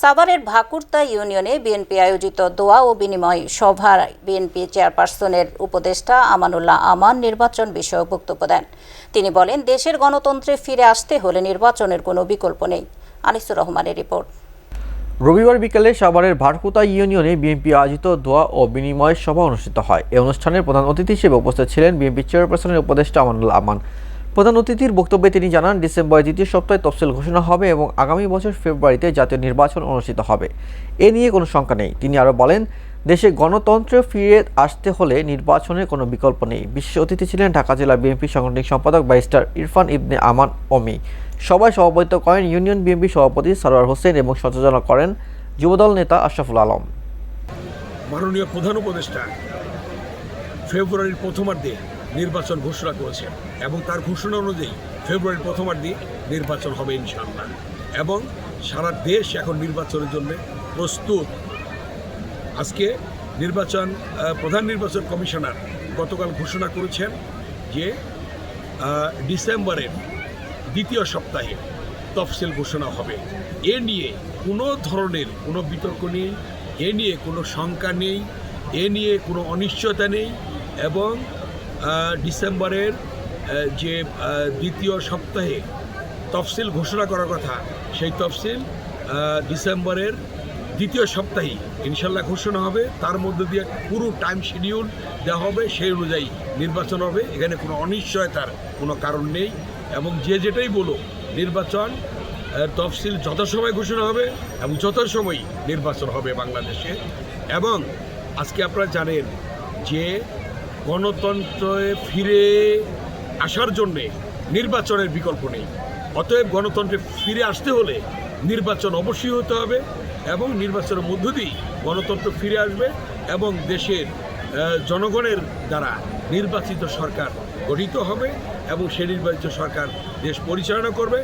সাভারের ভাকুরতা ইউনিয়নে বিএনপি আয়োজিত দোয়া ও বিনিময় সভার বিএনপি চেয়ারপারসনের উপদেষ্টা আমানুল্লাহ আমান নির্বাচন বিষয়ক বক্তব্য দেন। তিনি বলেন, দেশের গণতন্ত্রে ফিরে আসতে হলে নির্বাচনের কোনো বিকল্প নেই। আনিসুর রহমানের রিপোর্ট। রবিবার বিকেলে সাভারের ভাটকুতা ইউনিয়নে বিএনপি আয়োজিত দোয়া ও বিনিময় সভা অনুষ্ঠিত হয়। এই অনুষ্ঠানের প্রধান অতিথি হিসেবে উপস্থিত ছিলেন বিএনপি চেয়ারপারসনের উপদেষ্টা আমানুল্লাহ আমান। প্রধান অতিথির বক্তব্যে তিনি জানান, ডিসেম্বরের দ্বিতীয় সপ্তাহে তফসিল ঘোষণা হবে এবং আগামী বছর ফেব্রুয়ারিতে জাতীয় নির্বাচন অনুষ্ঠিত হবে। এ নিয়ে কোনো শঙ্কা নেই। তিনি আরও বলেন, দেশে গণতন্ত্রে ফিরে আসতে হলে নির্বাচনের কোনো বিকল্প নেই। বিশেষ অতিথি ছিলেন ঢাকা জেলা বিএনপি সাংগঠনিক সম্পাদক ব্যারিস্টার ইরফান ইবনে আমান অমি সবাই সভাপতিত্ব করেন ইউনিয়ন বিএনপি সভাপতি সারোয়ার হোসেন এবং সচেতনা করেন যুবদল নেতা আশরাফুল আলম। মাননীয় প্রধান উপদেষ্টা, ফেব্রুয়ারির প্রথমার্ধে নির্বাচন ঘোষণা করেছেন এবং তার ঘোষণা অনুযায়ী ফেব্রুয়ারির প্রথমার্ধে নির্বাচন হবে ইনশাআল্লাহ। এবং সারা দেশ এখন নির্বাচনের জন্য প্রস্তুত। আজকে নির্বাচন প্রধান নির্বাচন কমিশনার গতকাল ঘোষণা করেছেন যে ডিসেম্বরের দ্বিতীয় সপ্তাহে তফসিল ঘোষণা হবে। এ নিয়ে কোনো ধরনের কোনো বিতর্ক নেই, এ নিয়ে কোনো শঙ্কা নেই, এ নিয়ে কোনো অনিশ্চয়তা নেই এবং ডিসেম্বরের যে দ্বিতীয় সপ্তাহে তফসিল ঘোষণা করার কথা, সেই তফসিল ডিসেম্বরের দ্বিতীয় সপ্তাহে ইনশাল্লাহ ঘোষণা হবে। তার মধ্য দিয়ে পুরো টাইম শিডিউল দেওয়া হবে, সেই অনুযায়ী নির্বাচন হবে। এখানে কোনো অনিশ্চয়তার কোনো কারণ নেই। এবং যে যেটাই বলো নির্বাচন তফসিল যথাসময় ঘোষণা হবে এবং যথাসময় নির্বাচন হবে বাংলাদেশে। এবং আজকে আপনারা জানেন যে গণতন্ত্রে ফিরে আসার জন্যে নির্বাচনের বিকল্প নেই। অতএব গণতন্ত্রে ফিরে আসতে হলে নির্বাচন অবশ্যই হতে হবে এবং নির্বাচনের মধ্য দিয়েই গণতন্ত্র ফিরে আসবে এবং দেশের জনগণের দ্বারা নির্বাচিত সরকার গঠিত হবে এবং সেই নির্বাচিত সরকার দেশ পরিচালনা করবে।